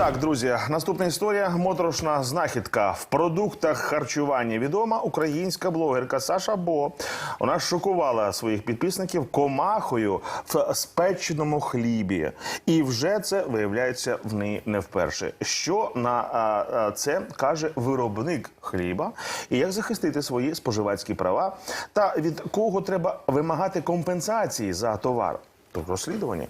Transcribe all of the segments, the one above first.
Так, друзі, наступна історія моторошна знахідка в продуктах харчування. Відома українська блогерка Саша Бо. Вона шокувала своїх підписників комахою в спеченому хлібі, і вже це виявляється в неї не вперше. Що на це каже виробник хліба, і як захистити свої споживацькі права, та від кого треба вимагати компенсації за товар? То розслідування.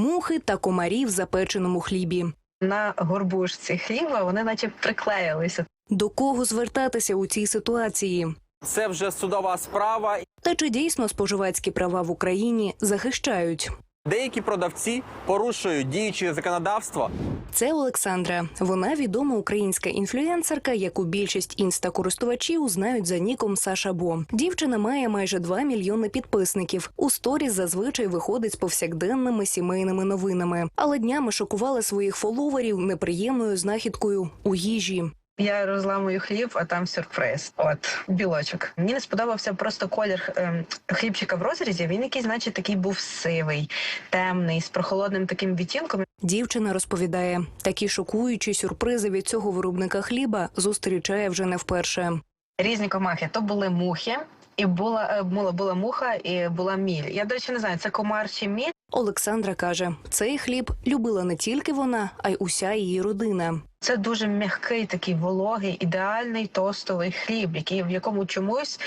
Мухи та комарі в запеченому хлібі. на горбушці хліба вони наче приклеїлися. До кого звертатися у цій ситуації? Це вже судова справа. Та чи дійсно споживацькі права в Україні захищають? Деякі продавці порушують діюче законодавство. Це Олександра. Вона відома українська інфлюенсерка, яку більшість інста-користувачів знають за ніком Саша Бо. Дівчина має майже 2 мільйони підписників. У сторіс зазвичай виходить з повсякденними сімейними новинами, але днями шокувала своїх фоловерів неприємною знахідкою у їжі. Я розламую хліб, а там сюрприз. От білочок. Мені не сподобався просто колір ем, хлібчика в розрізі. Він якийсь, значить, такий був сивий, темний, з прохолодним таким відтінком. Дівчина розповідає, такі шокуючі сюрпризи від цього виробника хліба зустрічає вже не вперше. Різні комахи. То були мухи, і була, е, була, була муха, і була міль. Я, до речі, не знаю, це комар чи міль. Олександра каже, цей хліб любила не тільки вона, а й уся її родина. Це дуже м'який, такий вологий, ідеальний тостовий хліб, який в якому чомусь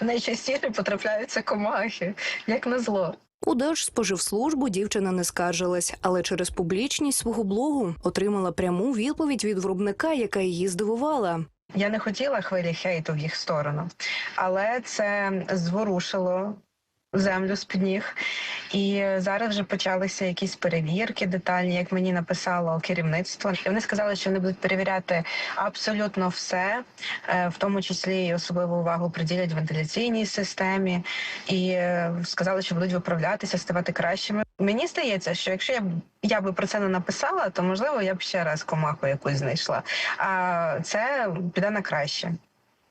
найчастіше потрапляються комахи, як на зло. У Держспоживслужбу дівчина не скаржилась, але через публічність свого блогу отримала пряму відповідь від виробника, яка її здивувала. Я не хотіла хвилі хейту в їх сторону, але це зворушило землю з під ніг. І зараз вже почалися якісь перевірки детальні, як мені написало керівництво. І вони сказали, що вони будуть перевіряти абсолютно все, е, в тому числі і особливу увагу приділять вентиляційній системі, і е, сказали, що будуть виправлятися, ставати кращими. Мені здається, що якщо я б я би про це не написала, то можливо я б ще раз комаху якусь знайшла. А це піде на краще.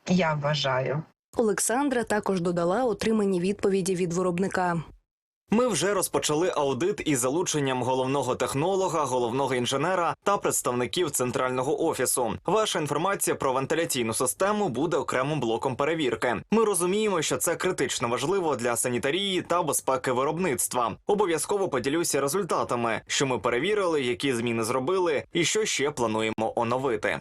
Я вважаю. Олександра також додала отримані відповіді від виробника. Ми вже розпочали аудит із залученням головного технолога, головного інженера та представників центрального офісу. Ваша інформація про вентиляційну систему буде окремим блоком перевірки. Ми розуміємо, що це критично важливо для санітарії та безпеки виробництва. Обов'язково поділюся результатами, що ми перевірили, які зміни зробили, і що ще плануємо оновити.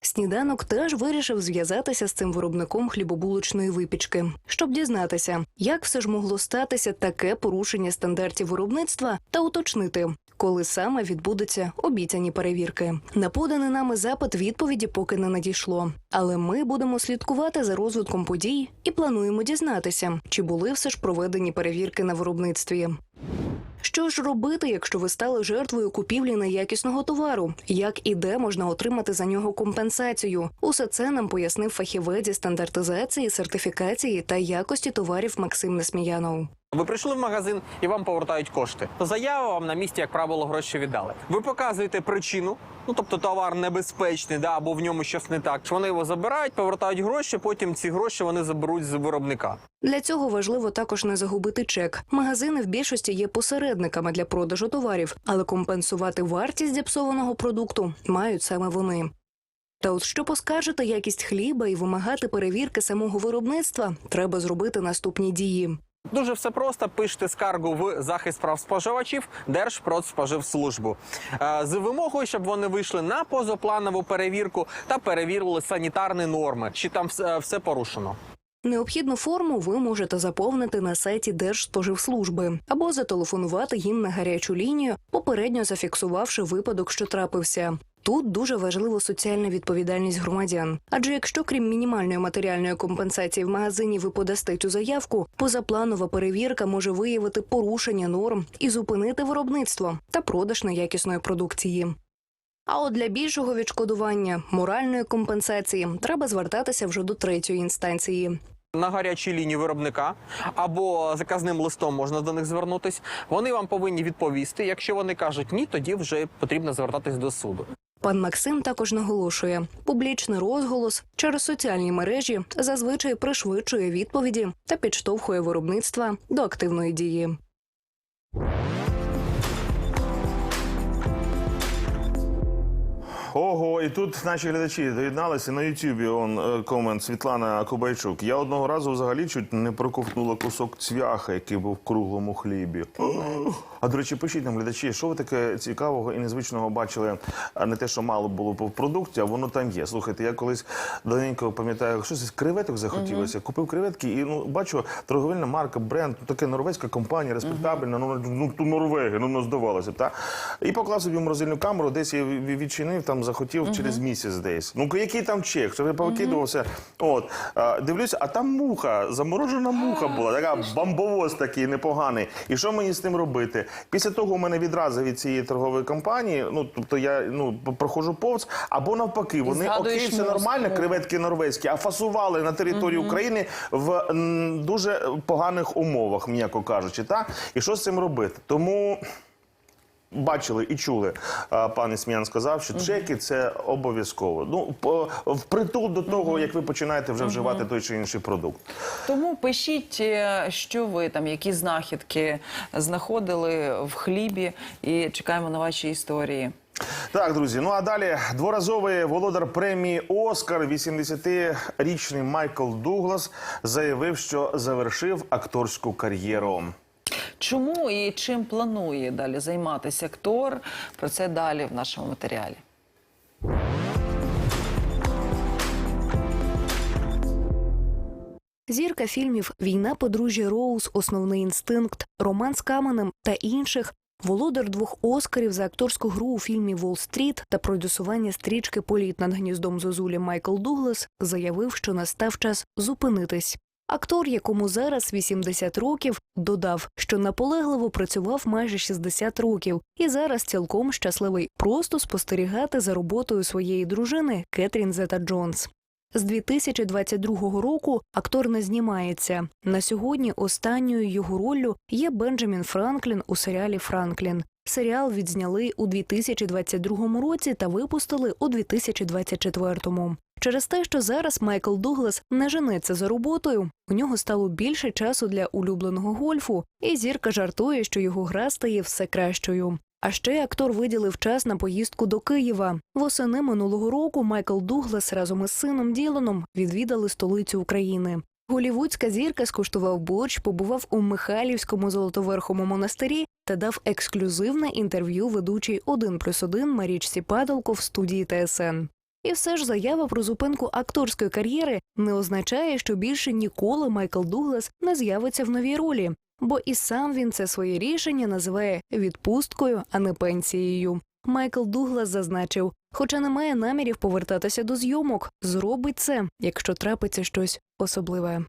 Сніданок теж вирішив зв'язатися з цим виробником хлібобулочної випічки, щоб дізнатися, як все ж могло статися таке порушення стандартів виробництва, та уточнити, коли саме відбудуться обіцяні перевірки. На поданий нами запит відповіді поки не надійшло. Але ми будемо слідкувати за розвитком подій і плануємо дізнатися, чи були все ж проведені перевірки на виробництві. Що ж робити, якщо ви стали жертвою купівлі неякісного товару? Як і де можна отримати за нього компенсацію? Усе це нам пояснив фахівець зі стандартизації, сертифікації та якості товарів Максим Несміянов. Ви прийшли в магазин і вам повертають кошти. То заява вам на місці, як правило, гроші віддали. Ви показуєте причину, ну тобто товар небезпечний, да, або в ньому щось не так. Вони його забирають, повертають гроші. Потім ці гроші вони заберуть з виробника. Для цього важливо також не загубити чек. Магазини в більшості є посередниками для продажу товарів, але компенсувати вартість зіпсованого продукту мають саме вони. Та от щоб поскаржити якість хліба і вимагати перевірки самого виробництва, треба зробити наступні дії. Дуже все просто. Пишете скаргу в захист прав споживачів Держпродспоживслужбу Е, з вимогою, щоб вони вийшли на позапланову перевірку та перевірили санітарні норми, чи там все, все порушено. Необхідну форму ви можете заповнити на сайті Держспоживслужби або зателефонувати їм на гарячу лінію, попередньо зафіксувавши випадок, що трапився. Тут дуже важлива соціальна відповідальність громадян. Адже якщо крім мінімальної матеріальної компенсації в магазині ви подасте цю заявку, позапланова перевірка може виявити порушення норм і зупинити виробництво та продаж неякісної продукції. А от для більшого відшкодування моральної компенсації треба звертатися вже до третьої інстанції. На гарячій лінії виробника або заказним листом можна до них звернутись. Вони вам повинні відповісти. Якщо вони кажуть ні, тоді вже потрібно звертатись до суду. Пан Максим також наголошує, публічний розголос через соціальні мережі зазвичай пришвидшує відповіді та підштовхує виробництва до активної дії. Ого, і тут наші глядачі доєдналися на Ютубі. Он е, комент Світлана Кубайчук. Я одного разу взагалі чуть не проковтнула кусок цвяха, який був в круглому хлібі. А до речі, пишіть нам глядачі, що ви таке цікавого і незвичного бачили, а не те, що мало було в продукті, а воно там є. Слухайте, я колись давненько пам'ятаю, щось із креветок захотілося. Купив креветки і ну бачу, торговельна марка, бренд, ну таке норвезька компанія, респектабельна, ну, ну ту Норвегія, ну, ну здавалося та? І поклав собі в морозильну камеру, десь я відчинив, там захотів через місяць десь. Ну який там чек? Що я повикидувався? От а, дивлюся, а там муха, заморожена муха була, така бамбовоз такий непоганий. І що мені з тим робити? Після того у мене відразу від цієї торгової компанії, ну тобто я ну проходжу повз, або навпаки, вони окей, все нормально, креветки норвезькі, а фасували на території України в дуже поганих умовах, м'яко кажучи. Та? І що з цим робити? Тому. Бачили і чули, а, пан Ісміян сказав, що чеки це обов'язково. Ну впритул до того, як ви починаєте вже вживати той чи інший продукт. Тому пишіть, е, що ви там, які знахідки знаходили в хлібі, і чекаємо на ваші історії. Так, друзі. Ну а далі дворазовий володар премії Оскар, 80-річний Майкл Дуглас, заявив, що завершив акторську кар'єру. Чому і чим планує далі займатися актор? Про це далі в нашому матеріалі. Зірка фільмів Війна подружжя Роуз, Основний інстинкт, Роман з каменем та інших. Володар двох Оскарів за акторську гру у фільмі Волл-стріт та продюсування стрічки Політ над гніздом Зозулі Майкл Дуглас заявив, що настав час зупинитись. Актор, якому зараз 80 років, додав, що наполегливо працював майже 60 років і зараз цілком щасливий просто спостерігати за роботою своєї дружини Кетрін Зета Джонс. З 2022 року актор не знімається. На сьогодні останньою його роллю є Бенджамін Франклін у серіалі Франклін. Серіал відзняли у 2022 році та випустили у 2024. Через те, що зараз Майкл Дуглас не женеться за роботою, у нього стало більше часу для улюбленого гольфу, і зірка жартує, що його гра стає все кращою. А ще актор виділив час на поїздку до Києва. Восени минулого року Майкл Дуглас разом із сином Діланом відвідали столицю України. Голівудська зірка скуштував борщ, побував у Михайлівському золотоверхому монастирі та дав ексклюзивне інтерв'ю ведучій «1 плюс 1» Марічці Падалко в студії ТСН. І все ж заява про зупинку акторської кар'єри не означає, що більше ніколи Майкл Дуглас не з'явиться в новій ролі, бо і сам він це своє рішення називає відпусткою, а не пенсією. Майкл Дуглас зазначив, хоча не має намірів повертатися до зйомок, зробить це, якщо трапиться щось особливе.